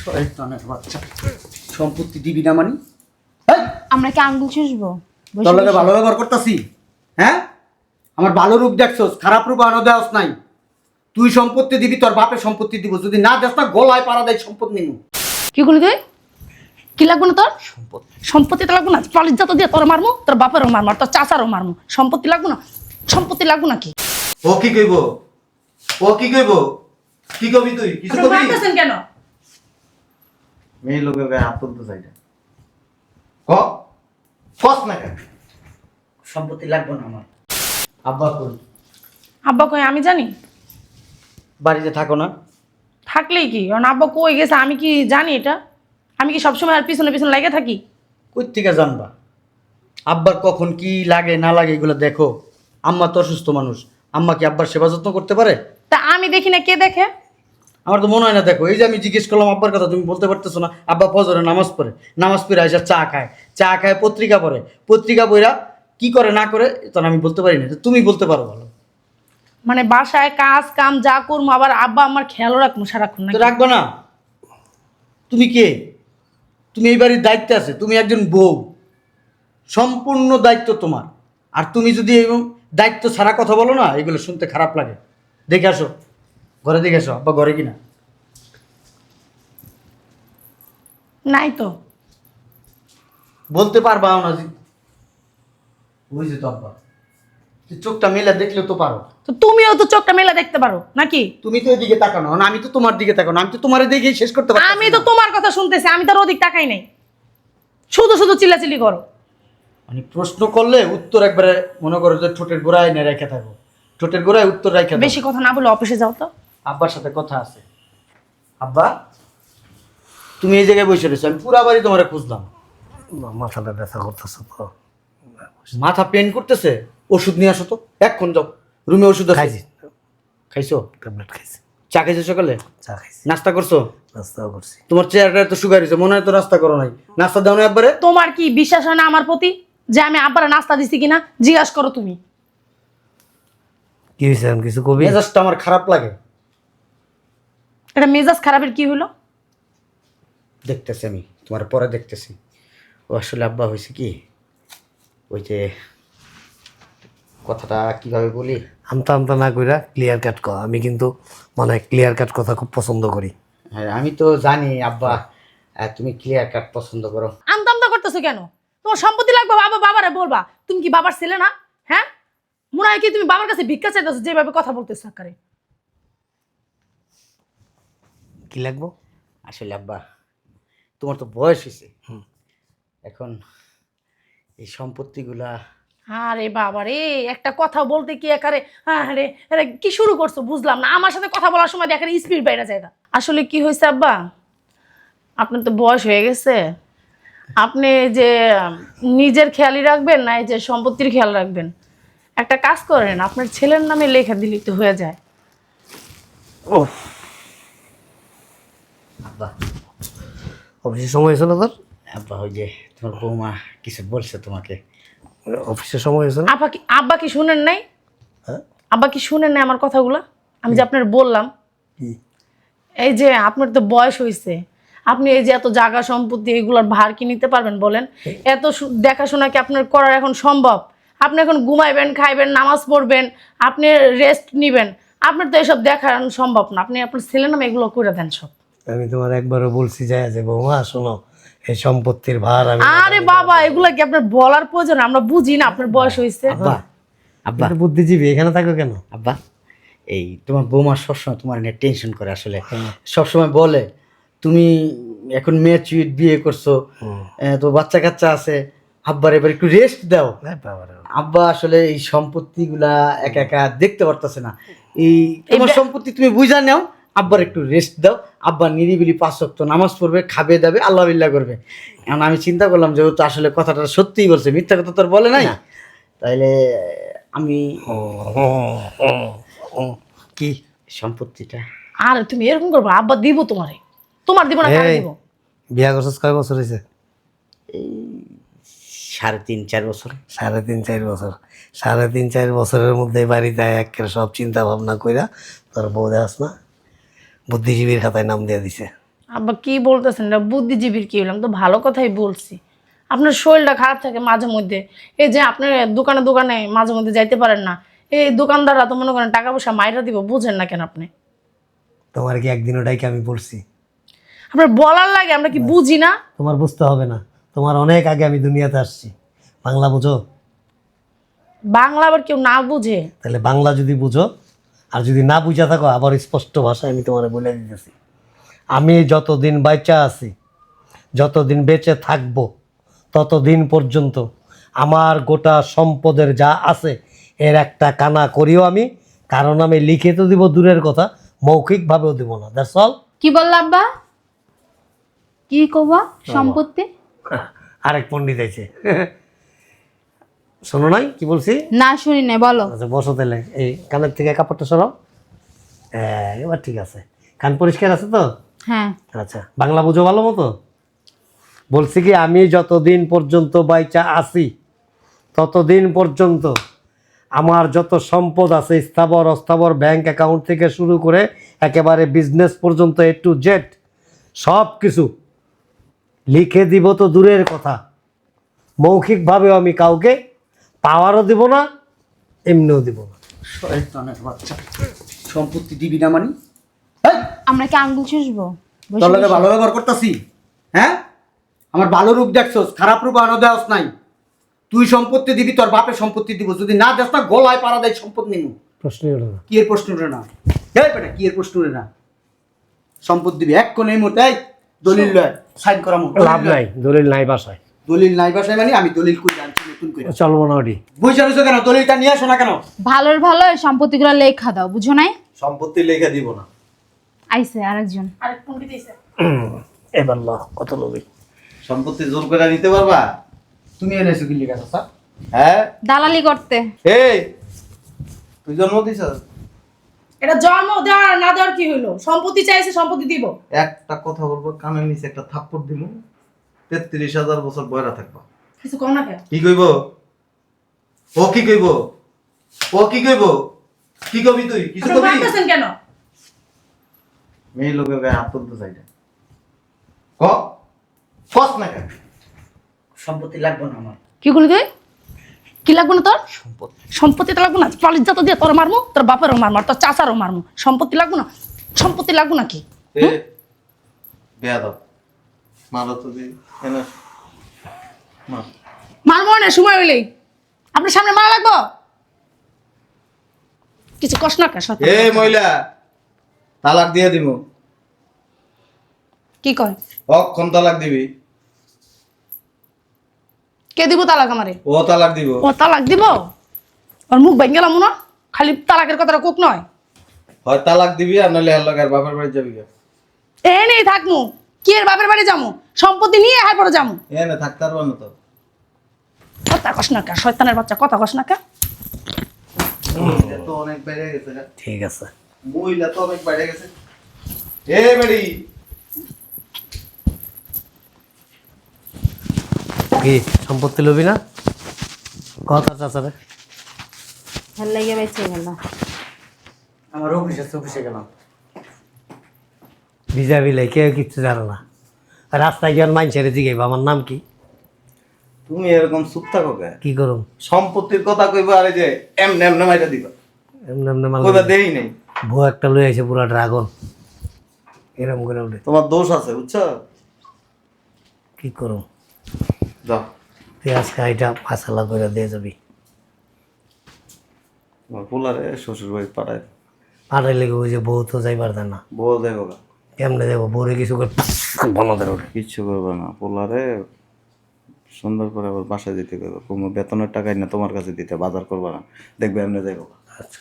শয়তানের বাচ্চা। সম্পত্তি দিবি না মানি? আমরা কি আঙ্গুল চুষবো? তোর লগে ভালো ব্যবহার করতাছি। হ্যাঁ? আমার ভালো রূপ দেখছস খারাপ রূপ আনো দেওয়াস নাই। তুই সম্পত্তি দিবি তোর বাপের সম্পত্তি দিব। যদি না দেস না গলায় পাড়া দেয় সম্পদ নিব কি করলি তুই? কি লাগবো না তোর? সম্পত্তি। তো লাগবো না। পালিশ যত দিয়ে তোর মারমু তোর বাপেরও মারমু তোর চাচারও মারমু। সম্পত্তি লাগবো না? সম্পত্তি লাগবো নাকি? ও কি কইব? ও কি কইব? কি কবি তুই? কিছু কবি? কেন? মেয়ে লোকের গায়ে হাত তুলতে চাই না। কস না কেন? সম্পত্তি লাগবে না আমার। আব্বা কই? আব্বা কই আমি জানি। বাড়িতে থাকো না। থাকলেই কি? কারণ আব্বা কই গেছে আমি কি জানি এটা? আমি কি সবসময় আর পিছনে পিছনে লাগে থাকি? কই থেকে জানবা? আব্বার কখন কি লাগে না লাগে এগুলো দেখো। আম্মা তো অসুস্থ মানুষ। আম্মা কি আব্বার সেবা যত্ন করতে পারে? তা আমি দেখি না কে দেখে? আমার তো মনে হয় না দেখো এই যে আমি জিজ্ঞেস করলাম আব্বার কথা তুমি বলতে পারতেছো না। আব্বা ফজরে নামাজ পড়ে নামাজ পড়ে আসে চা খায় চা খায় পত্রিকা পড়ে। পত্রিকা বইরা কি করে না করে তখন আমি বলতে পারি না তুমি বলতে পারো ভালো মানে বাসায় কাজ কাম যা করব আবার আব্বা আমার খেয়ালও রাখব সারাক্ষণ তো? রাখব না। তুমি কে? তুমি এই বাড়ির দায়িত্বে আছে তুমি একজন বউ। সম্পূর্ণ দায়িত্ব তোমার। আর তুমি যদি এবং দায়িত্ব ছাড়া কথা বলো না এগুলো শুনতে খারাপ লাগে। দেখে আসো। ঘরে দেখে আসো আব্বা ঘরে কিনা? নাই তো। বলতে পারবা না জি বুঝছি তো আব্বা। তুই চোখটা মেলে দেখলে তো পারো। তো তুমিও তো চোখটা মেলা দেখতে পারো নাকি? তুমি তো এদিকে তাকানো না আমি তো তোমার দিকে তাকানো আমি তো তোমার দিকে শেষ করতে পারছি আমি তো তোমার কথা শুনতেছি আমি তার ওদিক তাকাই নাই। শুধু শুধু চিল্লাচিল্লি করো। মানে প্রশ্ন করলে উত্তর একবারে মনে করো যে ঠোঁটের গোড়ায় এনে রেখে থাকো। ঠোঁটের গোড়ায় উত্তর রেখে বেশি কথা না বলে অফিসে যাও তো। আব্বার সাথে কথা আছে। আব্বা তুমি এই জায়গায় বসে রয়েছো আমি পুরা বাড়ি তোমার খুঁজলাম। মাথাটা ব্যথা করতেছে তো। মাথা পেন করতেছে ওষুধ নিয়ে আসো তো এক্ষণ যাও রুমে ওষুধ খাইছি। খাইছো? ট্যাবলেট খাইছি। চা খাইছো সকালে? চা খাইছি। নাস্তা করছ? নাস্তাও করছি। তোমার চেয়ারটা তো সুগার হয়েছে মনে হয় তো নাস্তা করো নাই। নাস্তা দাও না একবারে। তোমার কি বিশ্বাস হয় না আমার প্রতি? যে আমি আব্বার নাস্তা দিছি কিনা? জিজ্ঞাসা করো তুমি। কি হয়েছে আমি কিছু কবি? মেজাজটা আমার খারাপ লাগে। এটা মেজাজ খারাপের কি হলো? দেখতেছি আমি তোমার পরে দেখতেছি। ও আসলে আব্বা হয়েছে কি? ওই যে কথাটা কীভাবে বলি? আমতা আমতা না কইরা ক্লিয়ার কাট কর আমি কিন্তু মানে ক্লিয়ার কাট কথা খুব পছন্দ করি। হ্যাঁ আমি তো জানি আব্বা আহ, তুমি ক্লিয়ার কাট পছন্দ করো। আমতা আমতা করতেছো কেন? তোমার সম্পত্তি লাগবে বাবা বাবারে বলবা। তুমি কি বাবার ছেলে না? হ্যাঁ? মনে হয় কি তুমি বাবার কাছে ভিক্ষা চাইতেছো যেভাবে কথা বলতেছো আকারে কি লাগবো? আসলে আব্বা তোমার তো বয়স হয়েছে এখন এই সম্পত্তিগুলা আরে বাবা রে একটা কথা বলতে কি একারে? আরে আরে কি শুরু করছ? বুঝলাম না। আমার সাথে কথা বলার সময় এখানে স্পিড বাইরে জায়গা আসলে কি হয়েছে আব্বা? আপনার তো বয়স হয়ে গেছে। আপনি যে নিজের খেয়ালই রাখবেন না এই যে সম্পত্তির খেয়াল রাখবেন। একটা কাজ করেন আপনার ছেলের নামে লেখা দিলে তো হয়ে যায়। ও আব্বা। অফিসের সময় হয়েছে না তোর? আব্বা ওই যে তোমার বৌমা কিছু বলছে তোমাকে। অফিসের সময় হয়েছে না আব্বা কি আব্বা কি শুনেন নাই? হ্যাঁ? আব্বা কি শুনেন নাই আমার কথাগুলো? আমি যে আপনার বললাম। এই যে আপনার তো বয়স হয়েছে আপনি এই যে এত জায়গা সম্পত্তি এগুলোর ভার কি নিতে পারবেন বলেন? এত দেখাশোনা কি আপনার করার এখন সম্ভব? আপনি এখন ঘুমাইবেন খাইবেন নামাজ পড়বেন আপনি রেস্ট নেবেন। আপনার তো এসব দেখানো সম্ভব না। আপনি আপনার ছেলে নামে এগুলো করে দেন সব। আমি তোমার একবারও বলছি যায় যে বৌমা শোনো এই সম্পত্তির ভার আমি আরে বাবা এগুলো কি আপনার বলার প্রয়োজন? আমরা বুঝি না আপনার বয়স হয়েছে। আব্বা আব্বা বুদ্ধিজীবী এখানে থাকো কেন? আব্বা এই তোমার বৌমা সবসময় তোমার নিয়ে টেনশন করে আসলে। সবসময় বলে তুমি এখন ম্যাচুইট বিয়ে করছ আহ, তো বাচ্চা কাচ্চা আছে আব্বার এবার একটু রেস্ট দাও। আব্বা আসলে এই সম্পত্তিগুলা একা একা দেখতে পারতেছে না। এই তোমার সম্পত্তি তুমি বুঝা নাও আব্বার একটু রেস্ট দাও। আব্বা নিরিবিলি পাঁচ ওয়াক্ত নামাজ পড়বে খাবে দাবে আল্লাহ বিল্লাহ করবে। এখন আমি চিন্তা করলাম যেহেতু আসলে কথাটা সত্যিই বলছে মিথ্যা কথা তোর বলে নাই। তাইলে আমি। কি? সম্পত্তিটা। আরে তুমি এরকম করব আব্বা দিব তোমারে। তোমার দিব না দিব? বিয়া করছিস কয় বছর হয়েছে সাড়ে তিন চার বছর। সাড়ে তিন চার বছর। সাড়ে তিন চার বছরের মধ্যে বাড়িতে একের সব চিন্তা ভাবনা কইরা তোর বউ দেখাস না। বুদ্ধিজীবীর খাতায় নাম দিয়ে দিছে। আব্বা কি বলতেছেন এটা বুদ্ধিজীবীর কি হলাম তো ভালো কথাই বলছি। আপনার শরীরটা খারাপ থাকে মাঝে মধ্যে। এই যে আপনার দোকানে দোকানে মাঝে মধ্যে যাইতে পারেন না। এই দোকানদাররা তো মনে করেন টাকা পয়সা মাইরা দিব বুঝেন না কেন আপনি? তোমার কি একদিন ওটাই কি আমি বলছি? আপনার বলার লাগে আমরা কি বুঝি না? তোমার বুঝতে হবে না। তোমার অনেক আগে আমি দুনিয়াতে আসছি। বাংলা বুঝো? বাংলা আবার কেউ না বুঝে? তাহলে বাংলা যদি বুঝো আর যদি না বুঝা থাকো আবার স্পষ্ট ভাষায় আমি তোমার বলে দিতেছি। আমি যতদিন বাচ্চা আছি যতদিন বেঁচে থাকব ততদিন পর্যন্ত আমার গোটা সম্পদের যা আছে এর একটা কানা করিও আমি কারণ আমি লিখে তো দিব দূরের কথা মৌখিকভাবেও দিব না। দ্যাটস অল কি বললাম আব্বা? কি কবা সম্পত্তি? আরেক পণ্ডিত আছে শোনো নাই? কি বলছি? না শুনি নাই বলো। আচ্ছা বসো তাহলে। এই কানের থেকে কাপড়টা সরাও। হ্যাঁ এবার ঠিক আছে। কান পরিষ্কার আছে তো? হ্যাঁ। আচ্ছা বাংলা বুঝো ভালো মতো? বলছি কি আমি যতদিন পর্যন্ত বাইচা আছি ততদিন পর্যন্ত আমার যত সম্পদ আছে স্থাবর অস্থাবর ব্যাংক অ্যাকাউন্ট থেকে শুরু করে একেবারে বিজনেস পর্যন্ত এ টু জেড সব কিছু লিখে দিব তো দূরের কথা। মৌখিকভাবেও আমি কাউকে পাওয়ারও দিব না এমনিও দিব না। শয়তানের বাচ্চা। সম্পত্তি দিবি না মানি? আমরা কি আঙ্গুল চুষবো? তোর লগে ভালো ব্যবহার করতাছি হ্যাঁ? আমার ভালো রূপ দেখছস খারাপ রূপ আনো দেওয়াস নাই। তুই সম্পত্তি দিবি তোর বাপের সম্পত্তি দিব। যদি না দেস না গলায় পাড়া দেয় সম্পদ নিমু। প্রশ্নই হলো না। কি এর প্রশ্ন উঠে না? এই বেটা কি এর প্রশ্ন উঠে না? সম্পদ দিবি এক কোন এই মুহূর্তে দলিল লয় সাইন করা লাভ নাই দলিল নাই বাসায়। দলিল নাই বাসায় মানে আমি দলিল কই করে চলবো না ওটি। বুঝে কেন? দলিলটা নিয়ে আসো না কেন? ভালোর ভালো এই সম্পত্তিগুলো লেখা দাও বুঝো নাই? সম্পত্তি লেখা দিব না। আইসে আরেকজন। আরেক পণ্ডিত এসে এবার ল কত লোভী সম্পত্তি জোর করে নিতে পারবা? তুমি এনেছো কি লিখা স্যার? হ্যাঁ? দালালি করতে। এই তুই জন্ম দিছ এটা জন্ম দেওয়ার না দেওয়ার কি হইল? সম্পত্তি চাইছে সম্পত্তি দিব। একটা কথা বলব কানের নিচে একটা থাপ্পড় দিব তেত্রিশ হাজার বছর বয়রা থাকবা। কিছু কম না কেন? কি কইব? ও কি কইব? ও কি কইব? কি কবি তুই? কিছু আপনি কবি? মারতেছেন কেন? মেয়ে লোকের গায়ে হাত তুলতে চাই না। ক? কস না কেন? সম্পত্তি লাগবে না আমার। কি করলি তুই? কি লাগবে না তোর? সম্পত্তি। সম্পত্তি তো লাগবে না। পালিশ যাতে দিয়ে তোর মারমু তোর বাপেরও মারমু আর তোর চাচারও মারমু। সম্পত্তি লাগবে না? সম্পত্তি লাগবে না কি এ বেয়া দাও মারো তো দি এনে মার মারবো না সময় হইলেই। আপনার সামনে মারা লাগবো? কিছু কষ্ট না এ মহিলা তালাক দিয়ে দিব কি কয়? অক্ষণ তালাক দিবি। কে দিব তালাক আমারে? ও তালাক দিব। ও তালাক দিব? ওর মুখ ভেঙে গেলাম না খালি তালাকের কথাটা কোক নয়। হয় তালাক দিবি আর নাহলে লাগার বাপের বাড়ি যাবি। এ নেই থাকমু কি এর বাপের বাড়ি যামু? সম্পত্তি নিয়ে হাই পরে যামু এনে থাকতে পারব না তো। কথা কস না কে শয়তানের বাচ্চা কথা কস না কে? তো অনেক বেড়ে গেছে। ঠিক আছে। মহিলা তো অনেক বেড়ে গেছে। এ বেড়ি। কি সম্পত্তি লবি না? কথা বেঁচে গেল। আমার অফিস অফিসে গেলাম। ভিজা বিলাই কেউ কিচ্ছু জানে না। রাস্তায় গিয়ে মাইনছেড়ে জিগাইব আমার নাম কি? তুমি এরকম চুপ থাকো কে? কি করুম? সম্পত্তির কথা কইবা আরে যে এমনে এমনে মাইরা দিবা। এমনি এমনি মাল কইবা দেই নাই। বউ একটা লই আছে পুরা ড্রাগন। এরম করে উঠে। তোমার দোষ আছে বুঝছ? কি করুম? যাও। তুই আজকে এটা ফাঁসালা করে দিয়ে যাবি। তোমার পোলারে শ্বশুর বাড়ি পাঠায় পাঠাই লেগে ওই যে বউ তো যাইবার না। বউ দেবো গা কেমনে দেবো পরে কিছু করে বনদের ওঠে কিচ্ছু করবে না পোলারে সুন্দর করে আবার বাসায় দিতে করবে কোনো বেতনের টাকাই না তোমার কাছে দিতে বাজার করবে না। দেখবে এমনি যাইব আচ্ছা